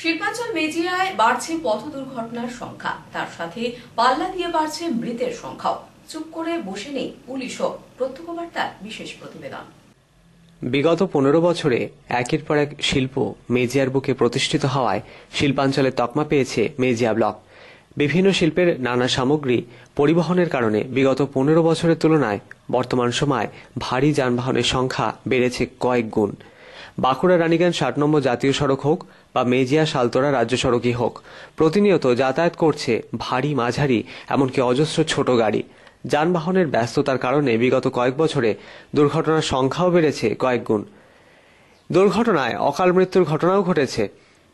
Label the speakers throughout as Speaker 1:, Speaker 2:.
Speaker 1: শিল্পাঞ্চল মেজিয়ায় বাড়ছে পথ দুর্ঘটনার সংখ্যা। তার সাথে পাল্লা দিয়ে বাড়ছে মৃতের সংখ্যাও। চুপ করে বসে নেই পুলিশও। প্রত্যক্ষবার্তার বিশেষ প্রতিবেদন।
Speaker 2: বিগত পনেরো বছরে একের পর এক শিল্প মেজিয়ার বুকে প্রতিষ্ঠিত হওয়ায় শিল্পাঞ্চলের তকমা পেয়েছে মেজিয়া ব্লক। বিভিন্ন শিল্পের নানা সামগ্রী পরিবহনের কারণে বিগত পনেরো বছরের তুলনায় বর্তমান সময় ভারী যানবাহনের সংখ্যা বেড়েছে কয়েক গুণ। বাঁকুড়া রানীগঞ্জ ষাট নম্বর জাতীয় সড়ক হোক বা মেজিয়া শালতোরা রাজ্য সড়কই হোক, প্রতিনিয়ত যাতায়াত করছে ভারী মাঝারি, এমনকি অজস্র ছোট গাড়ি। যানবাহনের ব্যস্ততার কারণে বিগত কয়েক বছরে দুর্ঘটনার সংখ্যাও বেড়েছে কয়েক গুণ। দুর্ঘটনায় অকাল মৃত্যুর ঘটনাও ঘটেছে।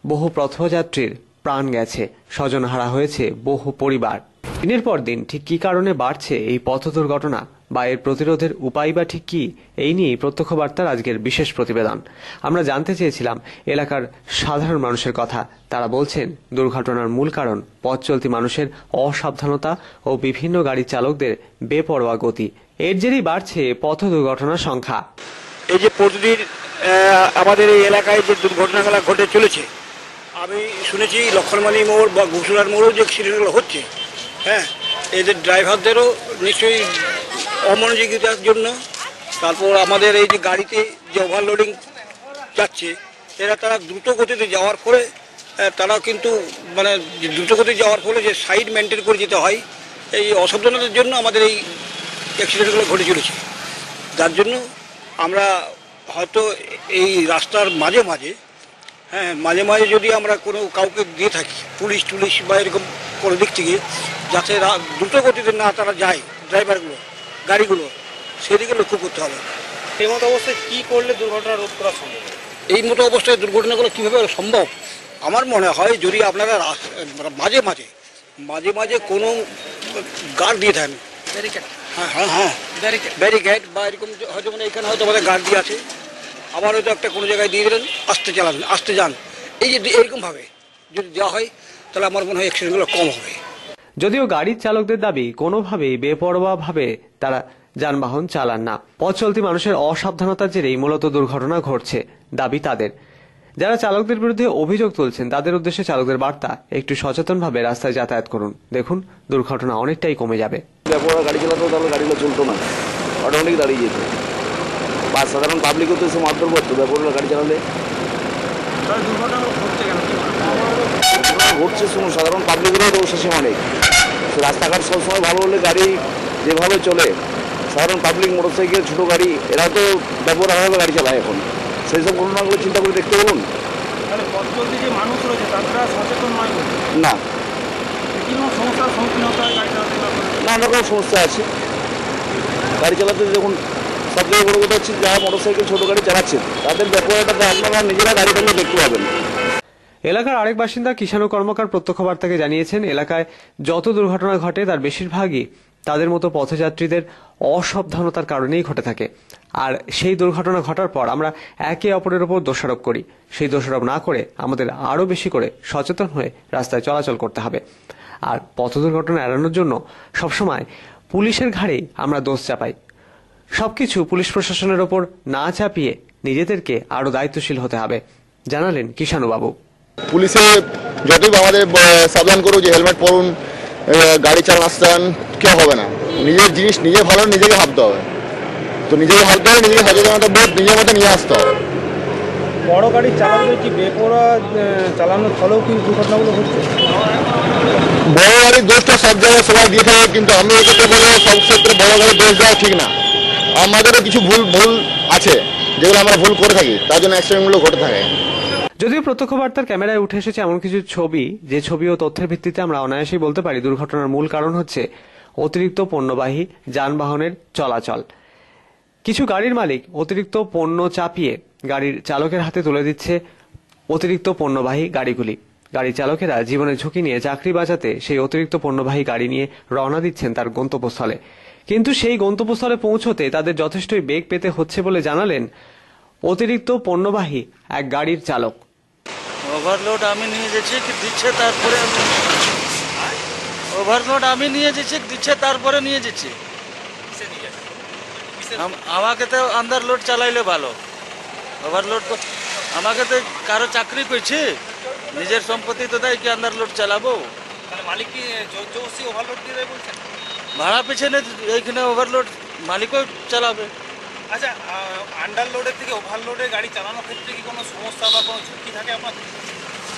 Speaker 2: বহু পথযাত্রীর প্রাণ গেছে, স্বজনহারা হয়েছে বহু পরিবার। দিনের পর দিন ঠিক কী কারণে বাড়ছে এই পথ দুর্ঘটনা? বা এর প্রতিরোধের উপায় বা ঠিক কি, এই নিয়ে প্রত্যক্ষ বার্তার আজকের বিশেষ প্রতিবেদন। আমরা জানতে চেয়েছিলাম এলাকার সাধারণ মানুষের কথা। তারা বলছেন, দুর্ঘটনার মূল কারণ পথ চলতি মানুষের অসাবধানতা ও বিভিন্ন গাড়ি চালকদের বেপরোয়া গতি। এর জেরেই বাড়ছে পথ দুর্ঘটনার সংখ্যা।
Speaker 3: এই যে প্রতিদিন আমাদের এই এলাকায় যে দুর্ঘটনাগুলো ঘটে চলেছে, আমি শুনেছি লক্ষণমালী মোড় বা ঘুষুরার মোড়েও যে অ্যাক্সিডেন্টগুলো হচ্ছে হ্যাঁ এদের ড্রাইভারদেরও নিশ্চয়ই অমনোযোগিতার জন্য তারপর আমাদের এই যে গাড়িতে যে ওভারলোডিং যাচ্ছে, এরা তারা দ্রুত গতিতে যাওয়ার ফলে তারা কিন্তু মানে দ্রুত গতিতে যাওয়ার ফলে যে সাইড মেনটেন করে যেতে হয়, এই অসাবধানতার জন্য আমাদের এই অ্যাক্সিডেন্টগুলো ঘটে চলেছে। যার জন্য আমরা হয়তো এই রাস্তার মাঝে মাঝে হ্যাঁ মাঝে মাঝে যদি আমরা কোনো কাউকে দিয়ে থাকি, পুলিশ টুলিশ বা এরকম কোনো দিক থেকে, যাতে দ্রুত গতিতে না তারা যায় ড্রাইভারগুলো গাড়িগুলো সেদিকে লক্ষ্য করতে হবে।
Speaker 4: এই মতো অবস্থায় কী করলে দুর্ঘটনা রোধ করা সম্ভব?
Speaker 3: এই মতো অবস্থায় দুর্ঘটনাগুলো কীভাবে সম্ভব? আমার মনে হয় যদি আপনারা মাঝে মাঝে মাঝে মাঝে কোনো গার্ড দিয়ে থাকেন হ্যাঁ হ্যাঁ হ্যাঁ। ব্যারিকেড বা এরকম হয়তো মানে এখানে হয়তো আমাদের গার্ড দিয়ে আছে। আবার হয়তো একটা কোনো জায়গায় দিয়ে দিলেন আসতে চালান আসতে যান। এই যে এরকমভাবে যদি দেওয়া হয় তাহলে আমার মনে হয় অ্যাক্সিডেন্টগুলো কম হবে।
Speaker 2: যদিও গাড়ির চালকদের দাবি কোনোভাবেই বেপরোয়াভাবে তারা যানবাহন চালান না। পথ চলতি মানুষের অসাবধানতার জেরেই মূলত দুর্ঘটনা ঘটছে দাবি তাদের। যারা চালকদের বিরুদ্ধে অভিযোগ তুলছেন তাদের উদ্দেশ্যে চালকদের বার্তা একটু সচেতনভাবে রাস্তায় যাতায়াত করুন। দেখুন দুর্ঘটনা অনেকটাই কমে যাবে।
Speaker 5: গাড়ি চালাতো তাহলে গাড়িগুলো চলতো না অটোমেটিক দাঁড়িয়ে যেত বা সাধারণ পাবলিকও তো এসে মারধর করতো ব্যাপারগুলো গাড়ি চালালে।
Speaker 4: দুর্ঘটনা কেন?
Speaker 5: ঘটছে শুনুন সাধারণ পাবলিকেরও দোষ আছে অনেক রাস্তাঘাট সবসময় ভালো হলে গাড়ি যেভাবে চলে সাধারণ পাবলিক মোটরসাইকেল ছোটো গাড়ি এরা তো ব্যবহারভাবে গাড়ি চালায় এখন। সেই সব ঘটনাগুলো চিন্তা করে দেখতে বলুন। না। নানা রকম সমস্যা আছে। গাড়ি চালাতে দেখুন সবথেকে বড় কথা হচ্ছে যারা মোটরসাইকেল ছোটো গাড়ি চালাচ্ছেন তাদের ব্যাপারটাতে আপনারা নিজেরা গাড়ি দেখতে পাবেন।
Speaker 2: এলাকার আরেক বাসিন্দা কিষাণু কর্মকার প্রত্যক্ষ বার্তাকে জানিয়েছেন, এলাকায় যত দুর্ঘটনা ঘটে তার বেশিরভাগই তাদের মতো পথযাত্রীদের অসাবধানতার কারণেই ঘটে থাকে। আর সেই দুর্ঘটনা ঘটার পর আমরা একে অপরের উপর দোষারোপ করি। সেই দোষারোপ না করে আমাদের আরও বেশি করে সচেতন হয়ে রাস্তায় চলাচল করতে হবে। আর পথ দুর্ঘটনা এড়ানোর জন্য সবসময় পুলিশের ঘাড়েই আমরা দোষ চাপাই। সবকিছু পুলিশ প্রশাসনের ওপর না চাপিয়ে নিজেদেরকে আরও দায়িত্বশীল হতে হবে। জানালেন কিষাণুবাবু।
Speaker 6: পুলিশে যতই আমাদের সাবধান করুক যে হেলমেট পরুন গাড়ি চালান আসতে কেউ হবে না। নিজের জিনিস নিজে ভালো নিজেকে ভাবতে হবে। তো নিজেকে ভাবতে হবে নিজেকে সচেতনতা বোধ নিজের মধ্যে নিয়ে আসতে হবে।
Speaker 4: বড় গাড়ির চালকদের কি বেপরোয়া আহ, চালানোর ফলেও কি দুর্ঘটনাগুলো ঘটছে
Speaker 6: বড় গাড়ির দোষটা সব জায়গায় সবাই দিয়ে থাকে কিন্তু আমি এক্ষেত্রে বলব সব ক্ষেত্রে বড় গাড়ির দোষ দেওয়া ঠিক না। আমাদেরও কিছু ভুল ভুল আছে যেগুলো আমরা ভুল করে থাকি তার জন্য অ্যাক্সিডেন্টগুলো ঘটে থাকে।
Speaker 2: যদিও প্রত্যক্ষ বার্তার ক্যামেরায় উঠে এসেছে এমন কিছু ছবি, যে ছবি ও তথ্যের ভিত্তিতে আমরা অনায়াসেই বলতে পারি দুর্ঘটনার মূল কারণ হচ্ছে অতিরিক্ত পণ্যবাহী যানবাহনের চলাচল। কিছু গাড়ির মালিক অতিরিক্ত পণ্য চাপিয়ে গাড়ির চালকের হাতে তুলে দিচ্ছে অতিরিক্ত পণ্যবাহী গাড়িগুলি। গাড়ি চালকেরা জীবনের ঝুঁকি নিয়ে চাকরি বাঁচাতে সেই অতিরিক্ত পণ্যবাহী গাড়ি নিয়ে রওনা দিচ্ছেন তার গন্তব্যস্থলে। কিন্তু সেই গন্তব্যস্থলে পৌঁছতে তাদের যথেষ্টই বেগ পেতে হচ্ছে বলে জানালেন অতিরিক্ত পণ্যবাহী এক গাড়ির চালক।
Speaker 7: ওভারলোড আমি নিয়ে যাচ্ছি কি দিচ্ছে তারপরে আমি ওভারলোড আমি নিয়ে যাচ্ছি দিচ্ছে তারপরে নিয়ে যাচ্ছি আমাকে তো আন্দার লোড চালাইলে ভালো। ওভারলোড আমাকে তো কারও চাকরি করছি নিজের সম্পত্তি তো দেয় কি আন্দার লোড চালাবো?
Speaker 4: তাহলে মালিক কি ওভারলোড দিয়ে
Speaker 7: ভাড়া পিছনে এইখানে ওভারলোড মালিকও চালাবে।
Speaker 4: আচ্ছা আন্ডারলোডের থেকে ওভারলোডে গাড়ি চালানোর ক্ষেত্রে কি কোনো সমস্যা বা কোনো ঝুঁকি থাকে আপনাদের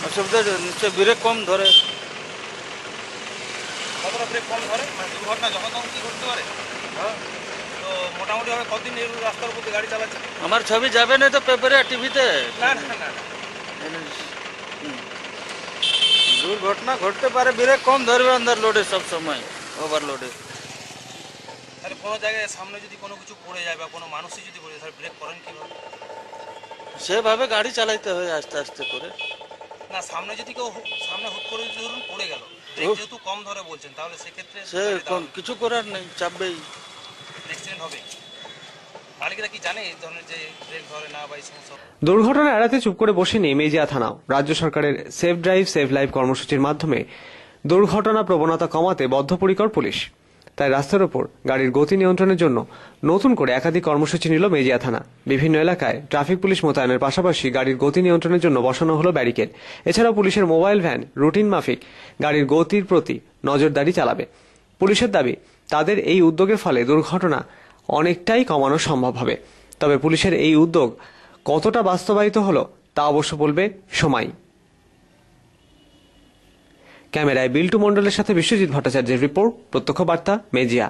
Speaker 7: অসুবিধা নিশ্চয় ব্রেক কম ধরে।
Speaker 4: কতটা ব্রেক কম ধরে? মানে দুর্ঘটনা যখন তখন কি ঘটতে পারে? তো মোটামুটি ভাবে কতদিন এই রাস্তার উপর গাড়ি চালাচ্ছে?
Speaker 7: আমার ছবি যাবে না তো পেপারে আর টিভিতে
Speaker 4: না না না না।
Speaker 7: দুর্ঘটনা ঘটতে পারে ব্রেক কম ধরবে আন্দার লোডে সব সময় ওভারলোডে
Speaker 4: তাহলে কোনো জায়গায় সামনে যদি কোনো কিছু পড়ে যায় বা কোনো মানুষই যদি পড়ে যায় তাহলে ব্রেক করেন কীভাবে?
Speaker 7: সেভাবে গাড়ি চালাইতে হয় আস্তে আস্তে করে।
Speaker 4: না সামনে যদি কেউ সামনে হুট করে যদি ধরুন পড়ে গেল যেহেতু কম ধরে বলছেন তাহলে সেক্ষেত্রে
Speaker 7: সে কিছু করার নেই চাপবেই।
Speaker 4: অ্যাক্সিডেন্ট হবে। মালিকরা কি জানে এই যে ব্রেক ধরে না বা
Speaker 2: দুর্ঘটনা এড়াতে চুপ করে বসেনি মেজিয়া থানাও রাজ্য সরকারের সেফ ড্রাইভ সেভ লাইফ কর্মসূচির মাধ্যমে দুর্ঘটনা প্রবণতা কমাতে বদ্ধপরিকর পুলিশ। তাই রাস্তার ওপর গাড়ির গতি নিয়ন্ত্রণের জন্য নতুন করে একাধিক কর্মসূচি নিল মেজিয়া থানা। বিভিন্ন এলাকায় ট্রাফিক পুলিশ মোতায়েনের পাশাপাশি গাড়ির গতি নিয়ন্ত্রণের জন্য বসানো হলো ব্যারিকেড। এছাড়াও পুলিশের মোবাইল ভ্যান, রুটিন মাফিক, গাড়ির গতির প্রতি নজরদারি চালাবে। পুলিশের দাবি, তাদের এই উদ্যোগের ফলে দুর্ঘটনা অনেকটাই কমানো সম্ভব হবে। তবে পুলিশের এই উদ্যোগ কতটা বাস্তবায়িত হলো তা অবশ্য বলবে সময়। ক্যামেরায় বিল্টু মণ্ডলের সাথে বিশ্বজিৎ ভট্টাচার্যের রিপোর্ট প্রত্যক্ষ বার্তা মেজিয়া।